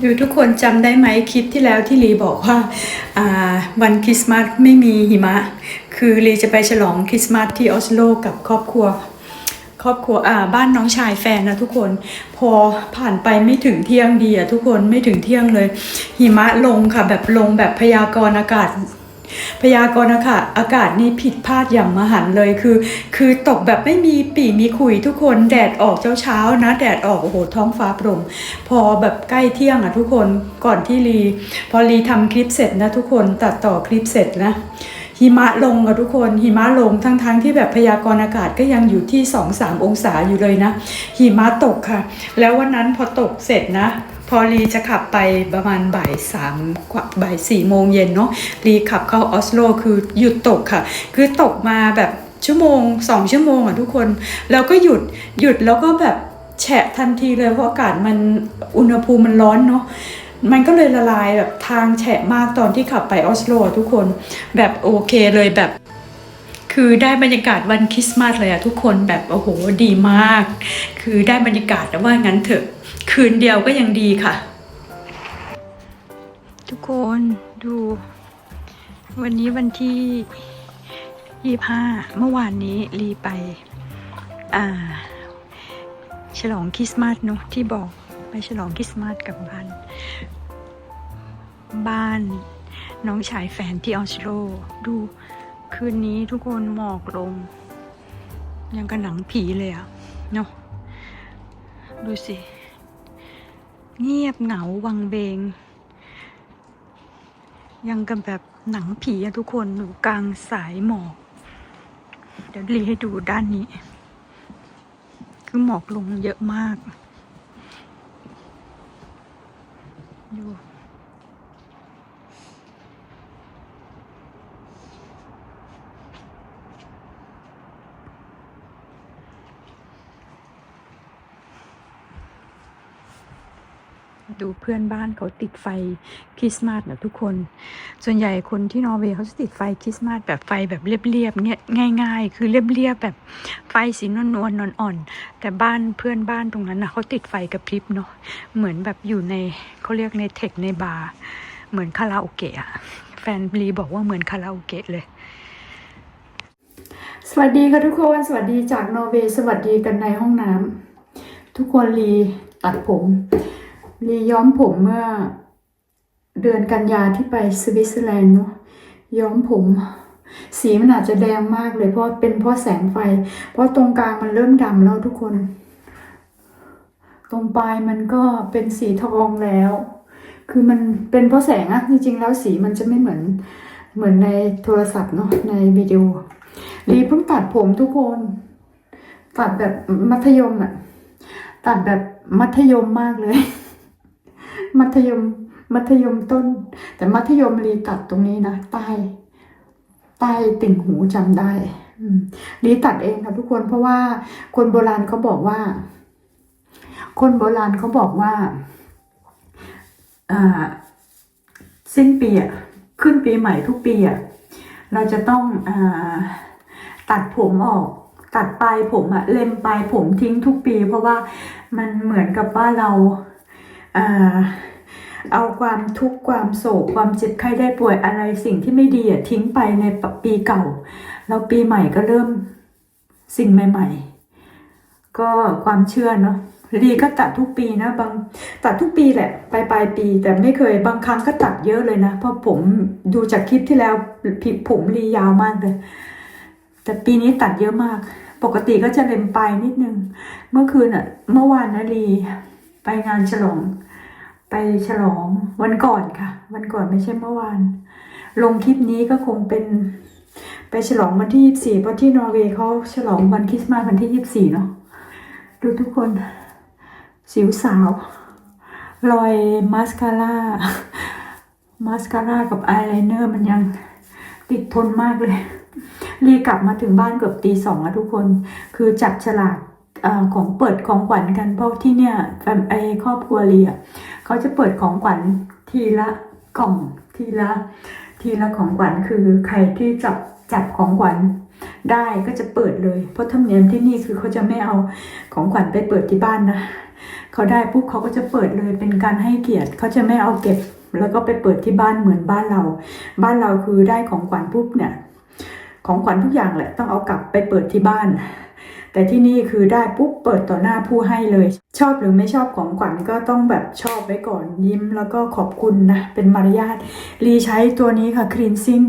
ดูทุกคนจำได้ไหมคลิปที่แล้วที่ลีบอกว่าอ่าวันคริสต์มาสไม่มีหิมะ คือลีจะไปฉลองคริสต์มาสที่ออสโลกับครอบครัว ครอบครัวอ่าบ้านน้องชายแฟนนะทุกคน พอผ่านไปไม่ถึงเที่ยงดีอะทุกคนไม่ถึงเที่ยงเลย หิมะลงค่ะแบบลงแบบพยากรณ์อากาศ พยากรณ์อากาศอากาศนี่ผิดพลาดอย่างมหันเลยคือ คือตกแบบไม่มีปีมีขุยทุกคนแดดออกเช้าเช้าๆนะแดดออกโอ้โหท้องฟ้าโปร่งพอแบบใกล้เที่ยงอะทุกคนก่อนที่รีพอรีทำคลิปเสร็จนะทุกคนตัดต่อคลิปเสร็จนะหิมะลงอะทุกคนหิมะลงทั้งๆทที่แบบพยากรณ์อากาศก็ยังอยู่ที่ 2-3 องศาอยู่เลยนะหิมะตกค่ะ แล้ววันนั้นพอตกเสร็จนะ อรีจะขับไปประมาณบ่ายสามกว่าบ่ายสี่โมงเย็นเนาะรีขับเข้าออสโลคือหยุดตกค่ะ คือตกมาแบบชั่วโมงสองชั่วโมงอะทุกคน แล้วก็หยุดหยุดแล้วก็แบบแฉะทันทีเลยเพราะอากาศมันอุณหภูมิมันร้อนเนาะมันก็เลยละลายแบบทางแฉะมากตอนที่ขับไปออสโลทุกคนแบบโอเคเลยแบบ คือได้บรรยากาศวันคริสต์มาสเลยอะทุกคนแบบโอ้โหดีมาก คือได้บรรยากาศแต่ว่างั้นเถอะ คืนเดียวก็ยังดีค่ะ ทุกคนดู วันนี้วันที่ยี่ห้าเมื่อวานนี้รีไป อ่า ฉลองคริสต์มาสเนอะที่บอกไปฉลองคริสต์มาสกับบ้าน บ้านน้องชายแฟนที่ออสโล ดูคืนนี้ทุกคนหมอกลง ยังกับหนังผีเลยอะเนาะดูสิ เงียบเหงาวังเบง ยังกับแบบหนังผีอะทุกคนอยู่กลางสายหมอก เดี๋ยวรีให้ดูด้านนี้ คือหมอกลงเยอะมาก ดู ดูเพื่อนบ้านเขาติดไฟคริสต์มาสนะทุกคน ส่วนใหญ่คนที่นอร์เวย์เขาจะติดไฟคริสต์มาสแบบไฟแบบเรียบๆเนี่ยง่าย ๆ คือเรียบๆแบบไฟสีนวลๆนอ่อนๆแต่บ้านเพื่อนบ้านตรงนั้นนะเขาติดไฟกระพริบเนาะเหมือนแบบอยู่ในเขาเรียกในเทคในบาร์เหมือนคาราโอเกะแฟนลีบอกว่าเหมือนคาราโอเกะเลยสวัสดีค่ะทุกคน สวัสดีจากนอร์เวย์ สวัสดีกันในห้องน้ำทุกคนลีตัดผม รีย้อมผมเมื่อเดือนกันยาที่ไปสวิตเซอร์แลนด์เนาะย้อมผม สีมันอาจจะแดงมากเลยเพราะเป็นเพราะแสงไฟ เพราะตรงกลางมันเริ่มดำแล้วทุกคน ตรงปลายมันก็เป็นสีทองแล้ว คือมันเป็นเพราะแสงอะจริงๆแล้วสีมันจะไม่เหมือนเหมือนในโทรศัพท์เนาะในวิดีโอรีเพิ่งตัดผมทุกคน ตัดแบบมัธยมอะตัดแบบมัธยมมากเลย มัธยม มัธยมต้น แต่มัธยมรีตัดตรงนี้นะใต้ใต้ติ่งหูจำได้รีตัดเองค่ะทุกคนเพราะว่าคนโบราณเขาบอกว่า คนโบราณเขาบอกว่าอ่าสิ้นปีอะขึ้นปีใหม่ทุกปีอะเราจะต้องอตัดผมออกตัดปลายผมอะเล็มปลายผมทิ้งทุกปี เพราะว่ามันเหมือนกับว่าเรา เอาความทุกข์ความโศกความเจ็บไข้ได้ป่วยอะไรสิ่งที่ไม่ดีอะทิ้งไปในปีเก่าแล้วปีใหม่ก็เริ่มสิ่งใหม่ ๆ ก็ความเชื่อเนาะรีก็ตัดทุกปีนะบางตัดทุกปีแหละปลายปลายปี แต่ไม่เคยบางครั้งก็ตัดเยอะเลยนะ เพราะผมดูจากคลิปที่แล้วผมรียาวมากเลย แต่ปีนี้ตัดเยอะมาก ปกติก็จะเล็มปลายนิดนึง เมื่อคืนอะเมื่อวานนะรี ไปงานฉลอง ไปฉลองวันก่อนค่ะ วันก่อนไม่ใช่เมื่อวาน ลงคลิปนี้ก็คงเป็น ไปฉลองวันที่ยี่สี่เพราะที่นอร์เวย์เขาฉลองวันคริสต์มาสวันที่ยี่สี่เนาะดูทุกคน สิวสาว รอยมาสคาร่ามาสคาร่ากับอายไลเนอร์มันยังติดทนมากเลย รีกลับมาถึงบ้านเกือบตีสองแล้วทุกคน คือจับฉลาก อของเปิดของขวัญกันเพราะที่เนี่ยแฟมไอครอบครัวเรีอะเขาจะเปิดของขวัญทีละกล่องทีละทีละของขวัญคือใครที่จับจับของขวัญได้ก็จะเปิดเลย เพราะธรรมเนียมที่นี่คือเขาจะไม่เอาของขวัญไปเปิดที่บ้านนะเขาได้ปุ๊บเขาก็จะเปิดเลยเป็นการให้เกียรติเขาจะไม่เอาเก็บ แล้วก็ไปเปิดที่บ้านเหมือนบ้านเรา บ้านเราคือได้ของขวัญปุ๊บเนี่ย ของขวัญทุกอย่างแหละต้องเอากลับไปเปิดที่บ้าน แต่ที่นี่คือได้ปุ๊บเปิดต่อหน้าผู้ให้เลย ชอบหรือไม่ชอบของขวัญก็ต้องแบบชอบไว้ก่อนยิ้มแล้วก็ขอบคุณนะ เป็นมารยาทรีใช้ตัวนี้ค่ะ cleansing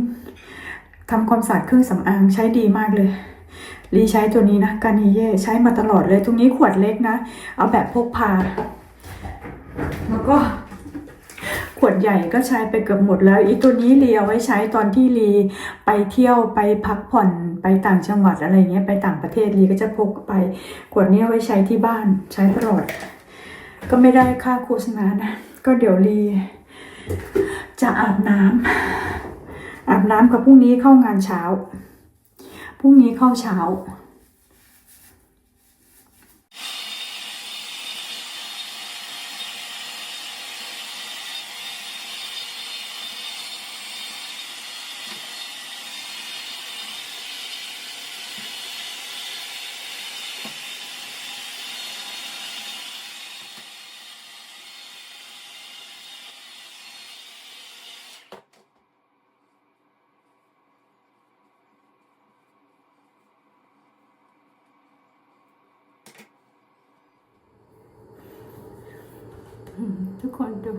ทำความสะอาดเครื่องสำอางใช้ดีมากเลยรีใช้ตัวนี้นะกานิเย่ใช้มาตลอดเลย ตรงนี้ขวดเล็กนะ เอาแบบพกพา แล้วก็ วดใหญ่ก็ใช้ไปเกือบหมดแล้วอีตัวนี้รีเอาไว้ใช้ตอนที่รีไปเที่ยวไปพักผ่อนไปต่างจังหวัดอะไรเงี้ยไปต่างประเทศรีก็จะพกไปขวดนี้ไว้ใช้ที่บ้านใช้ตลอด ก็ไม่ได้ค่าโฆษณานะ ก็เดี๋ยวรีจะอาบน้ำอาบน้ำกับพรุ่งนี้เข้างานเช้าพรุ่งนี้เข้าเช้า ทุกคนดู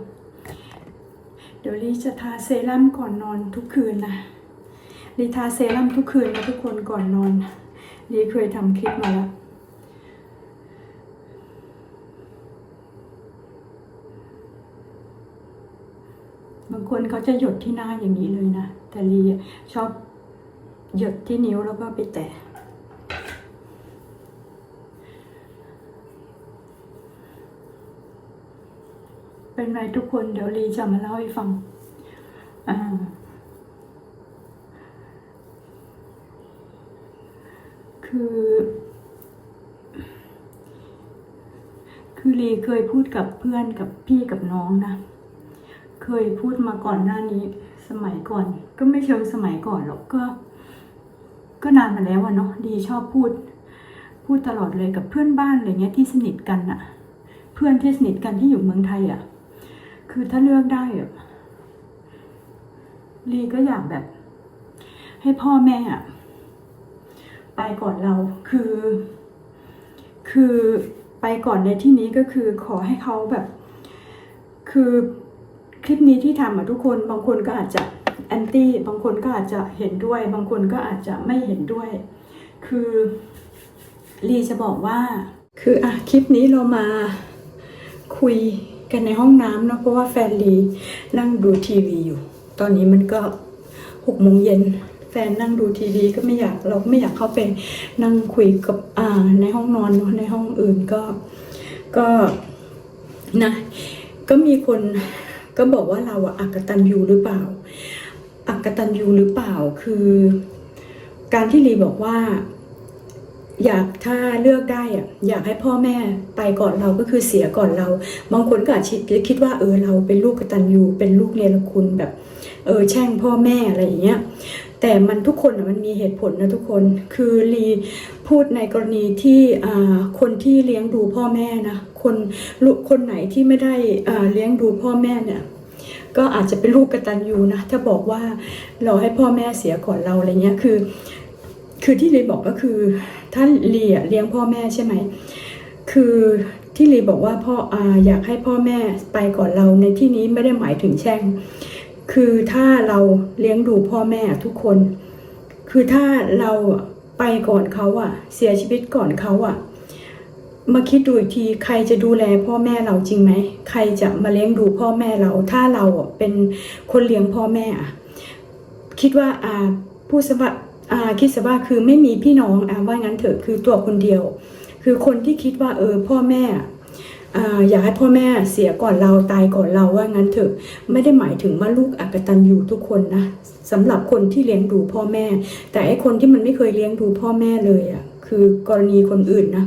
เดี๋ยวลีจะทาเซรั่มก่อนนอนทุกคืนนะลีทาเซรั่มทุกคืนนะทุกคนก่อนนอนลีเคยทำคลิปมาแล้วบางคนเขาจะหยดที่หน้าอย่างนี้เลยนะ แต่ลีชอบหยดที่นิ้วแล้วก็ไปแตะ เป็นไรทุกคนเดี๋ยวลีจะมาเล่าให้ฟังอ่าคือ คือลีเคยพูดกับเพื่อนกับพี่กับน้องนะ เคยพูดมาก่อนหน้านี้ สมัยก่อน ก็ไม่เชิงสมัยก่อนหรอกก็ ก็นานมาแล้วอะเนาะดีชอบพูด พูดตลอดเลยกับเพื่อนบ้านอะไรเงี้ยที่สนิทกันอะเพื่อนที่สนิทกันที่อยู่เมืองไทยอะ คือถ้าเลือกได้อะลีก็อยากแบบ ให้พ่อแม่อะไปก่อนเราคือ คือไปก่อนในที่นี้ก็คือขอให้เขาแบบ คือคลิปนี้ที่ทำอะทุกคนบางคนก็อาจจะแอนตี้บางคนก็อาจจะเห็นด้วย บางคนก็อาจจะไม่เห็นด้วย คือลีจะบอกว่า คืออะคลิปนี้เรามาคุย กันในห้องน้ำเนาะเพราะว่าแฟนลีนั่งดูทีวีอยู่ ตอนนี้มันก็หกโมงเย็นแฟนนั่งดูทีวีก็ไม่อยากเราก็ไม่อยากเข้าไปนั่งคุยกับอ่าในห้องนอนเนาะในห้องอื่นก็ก็นะก็มีคนก็บอกว่าเราอะอักตันยูหรือเปล่าอักตันยูหรือเปล่าคือ การที่ลีบอกว่า อยากถ้าเลือกได้อะอยากให้พ่อแม่ไปก่อนเราก็คือเสียก่อนเรา บางคนก็อาจจะคิดว่าเออเราเป็นลูกกตัญญูเป็นลูกเนรคุณแบบ เออแช่งพ่อแม่อะไรอย่างเงี้ยแต่มันทุกคนมันมีเหตุผลนะทุกคนคือลีพูดในกรณีที่คนที่เลี้ยงดูพ่อแม่นะคนลูกคนไหนที่ไม่ได้เลี้ยงดูพ่อแม่เนี่ยก็อาจจะเป็นลูกกตัญญูนะถ้าบอกว่าเราให้พ่อแม่เสียก่อนเราอะไรเงี้ยคือ คือที่ลีบอกก็คือถ้าเลีอะเลี้ยงพ่อแม่ใช่ไหม คือที่ลีบอกว่าพ่ออาอยากให้พ่อแม่ไปก่อนเราในที่นี้ไม่ได้หมายถึงแช่ง คือถ้าเราเลี้ยงดูพ่อแม่ทุกคน คือถ้าเราไปก่อนเขาอะเสียชีวิตก่อนเขาอะมาคิดดูอีกทีใครจะดูแลพ่อแม่เราจริงไหมใครจะมาเลี้ยงดูพ่อแม่เรา ถ้าเราอะเป็นคนเลี้ยงพ่อแม่อะคิดว่าอ่าผู้สมัคร คิดซะว่าคือไม่มีพี่น้องอ่าว่างั้นเถอะคือตัวคนเดียว คือคนที่คิดว่าเออพ่อแม่อ่าอยากให้พ่อแม่เสียก่อนเราตายก่อนเราว่างั้นเถอะไม่ได้หมายถึงว่าลูกอักตันอยู่ทุกคนนะสำหรับคนที่เลี้ยงดูพ่อแม่ แต่ไอ้คนที่มันไม่เคยเลี้ยงดูพ่อแม่เลยอะคือกรณีคนอื่นนะ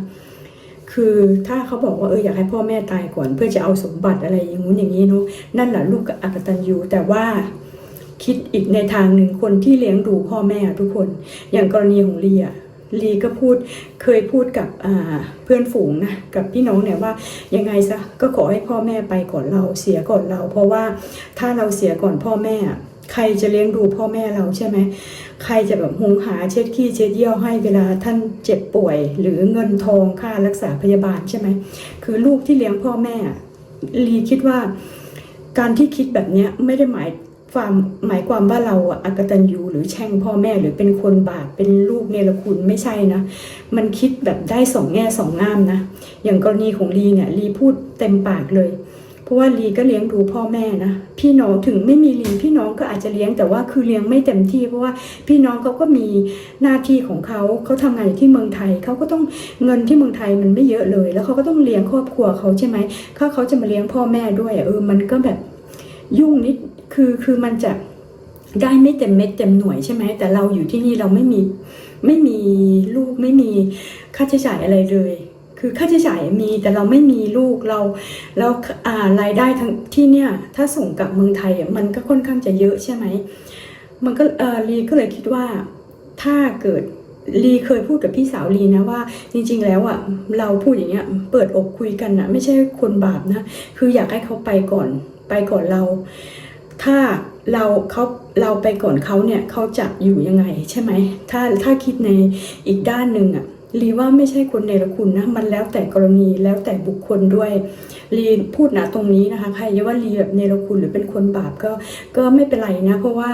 คือถ้าเขาบอกว่าเอออยากให้พ่อแม่ตายก่อน เพื่อจะเอาสมบัติอะไรอย่างงู้นอย่างนี้เนาะนั่นแหละลูกอักตันยูแต่ว่า คิดอีกในทางหนึ่งคนที่เลี้ยงดูพ่อแม่ทุกคน อย่างกรณีของลีอะลีก็พูดเคยพูดกับเพื่อนฝูงนะกับพี่น้องเนี่ยว่ายังไงซะก็ขอให้พ่อแม่ไปก่อนเราเสียก่อนเรา เพราะว่าถ้าเราเสียก่อนพ่อแม่อะใครจะเลี้ยงดูพ่อแม่เราใช่ไหมใครจะแบบหุงหาเช็ดขี้เช็ดเยี่ยวให้เวลาท่านเจ็บป่วย หรือเงินทองค่ารักษาพยาบาลใช่ไหมคือลูกที่เลี้ยงพ่อแม่ลีคิดว่าการที่คิดแบบนี้ไม่ได้หมาย ความหมายความว่าเราอะอกตัญญูหรือแช่งพ่อแม่หรือเป็นคนบาปเป็นลูกเนรคุณไม่ใช่นะ มันคิดแบบได้สองแง่สองงามนะ อย่างกรณีของลีเนี่ยลีพูดเต็มปากเลย เพราะว่าลีก็เลี้ยงดูพ่อแม่นะ พี่น้องถึงไม่มีลีพี่น้องก็อาจจะเลี้ยงแต่ว่าคือเลี้ยงไม่เต็มที่ เพราะว่าพี่น้องเขาก็มีหน้าที่ของเขาเขาทำงานอยู่ที่เมืองไทยเขาก็ต้องเงินที่เมืองไทยมันไม่เยอะเลย แล้วเขาก็ต้องเลี้ยงครอบครัวเขาใช่ไหมถ้าเขาจะมาเลี้ยงพ่อแม่ด้วยเออมันก็แบบยุ่งนิด คือคือมันจะได้ไม่เต็มเม็ดเต็มหน่วยใช่ไหมแต่เราอยู่ที่นี่เราไม่มีไม่มีลูกไม่มีค่าใช้จ่ายอะไรเลย คือค่าใช้จ่ายมีแต่เราไม่มีลูกเราแล้วอ่ารายได้ทั้งที่เนี่ยถ้าส่งกลับเมืองไทยมันก็ค่อนข้างจะเยอะใช่ไหมมันก็เออลีก็เลยคิดว่าถ้าเกิดลีเคยพูดกับพี่สาวลีนะว่า จริง ๆ แล้วอะเราพูดอย่างเงี้ยเปิดอกคุยกันนะไม่ใช่คนบาปนะคืออยากให้เขาไปก่อนไปก่อนเรา ถ้าเราเขาเราไปก่อนเขาเนี่ยเขาจะอยู่ยังไงใช่ไหมถ้าถ้าคิดในอีกด้านหนึ่งอะลีว่าไม่ใช่คนเนรคุณนะมันแล้วแต่กรณีแล้วแต่บุคคลด้วยลีพูดนะตรงนี้นะคะใครจะว่าลีแบบเนรคุณหรือเป็นคนบาปก็ก็ไม่เป็นไรนะ เพราะว่า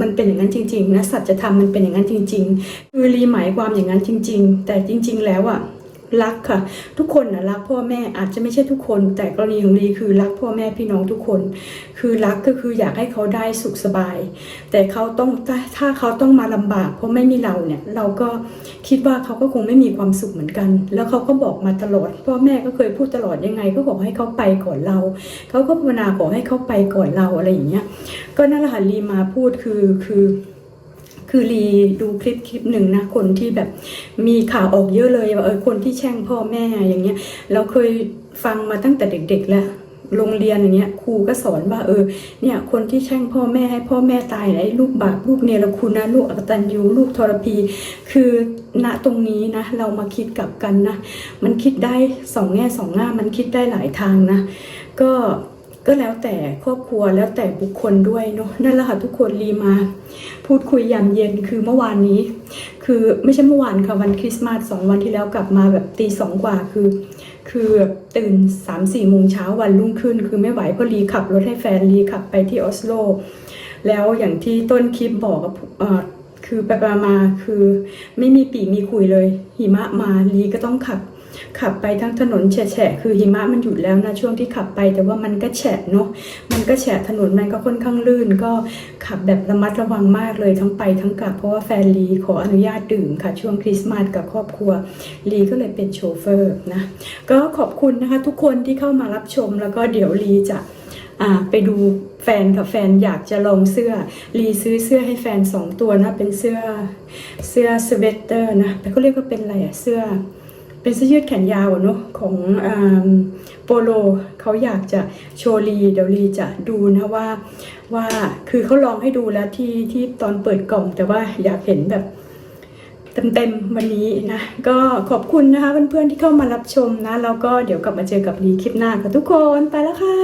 มันเป็นอย่างนั้นจริงๆนะสัจธรรมมันเป็นอย่างนั้นจริง ๆ คือลีหมายความอย่างนั้นจริง ๆ แต่จริง ๆ แล้วอะ รักค่ะ ทุกคนนะรักพ่อแม่อาจจะไม่ใช่ทุกคน แต่กรณีของลีคือรักพ่อแม่พี่น้องทุกคน คือรักก็คืออยากให้เขาได้สุขสบาย แต่เขาต้องถ้าถ้าเขาต้องมาลำบาก เพราะไม่มีเราเนี่ย เราก็คิดว่าเขาก็คงไม่มีความสุขเหมือนกัน แล้วเขาก็บอกมาตลอด พ่อแม่ก็เคยพูดตลอดยังไง ก็บอกให้เขาไปก่อนเราเขาก็ภาวนาขอให้เขาไปก่อนเราอะไรอย่างเงี้ยก็นั่นแหละค่ะลีมาพูดคือคือ คือรีดูคลิปคลิปหนึ่งนะคนที่แบบมีข่าวออกเยอะเลยว่าเออคนที่แช่งพ่อแม่อย่างเงี้ยเราเคยฟังมาตั้งแต่เด็ก ๆ แล้วโรงเรียนอย่างเงี้ยครูก็สอนว่าเออเนี่ยคนที่แช่งพ่อแม่ให้พ่อแม่ตายนะไอ้ลูกบาปลูกเนรคุณนะลูกอกตัญญูลูกทรพี คือณตรงนี้นะ เรามาคิดกลับกันนะ มันคิดได้สองแง่สองง่ามันคิดได้หลายทางนะ ก็ ก็แล้วแต่ครอบครัวแล้วแต่บุคคลด้วยเนาะนั่นแหละค่ะทุกคนรีมา พูดคุยยามเย็นคือเมื่อวานนี้ คือไม่ใช่เมื่อวานค่ะวันคริสต์มาสสองวันที่แล้วกลับมาแบบตีสองกว่าคือ คือตื่นสามสี่โมงเช้าวันรุ่งขึ้น คือไม่ไหวเพราะลีขับรถให้แฟนลีขับไปที่ออสโล แล้วอย่างที่ต้นคลิปบอกอะเอ่อ คือไปมาคือไม่มีปีมีคุยเลย หิมะมาลีก็ต้องขับ ขับไปทั้งถนนแฉะคือหิมะมันหยุดแล้วนะช่วงที่ขับไป แต่ว่ามันก็แฉะเนาะมันก็แฉะถนนมันก็ค่อนข้างลื่น ก็ขับแบบระมัดระวังมากเลยทั้งไปทั้งกลับ เพราะว่าแฟนลีขออนุญาตดื่มค่ะ ช่วงคริสต์มาสกับครอบครัวลีก็เลยเป็นโชเฟอร์นะก็ขอบคุณนะคะ ทุกคนที่เข้ามารับชมแล้วก็เดี๋ยวลีจะ อ่าไปดูแฟนกับแฟนอยากจะลองเสื้อรีซื้อเสื้อให้แฟนสองตัวนะเป็นเสื้อเสื้อสเวตเตอร์นะแต่เขาเรียกว่าเป็นอะไรอะเสื้อ เป็นเสื้อยืดแขนยาวเนาะของอ่าโปโลเขาอยากจะโชว์รีเดี๋ยวรีจะดูนะว่าว่าคือเขาลองให้ดูแล้วที่ที่ตอนเปิดกล่องแต่ว่าอยากเห็นแบบเต็มๆวันนี้นะก็ขอบคุณนะคะเพื่อนๆที่เข้ามารับชมนะแล้วก็เดี๋ยวกลับมาเจอกับรีคลิปหน้าค่ะทุกคนไปแล้วค่ะ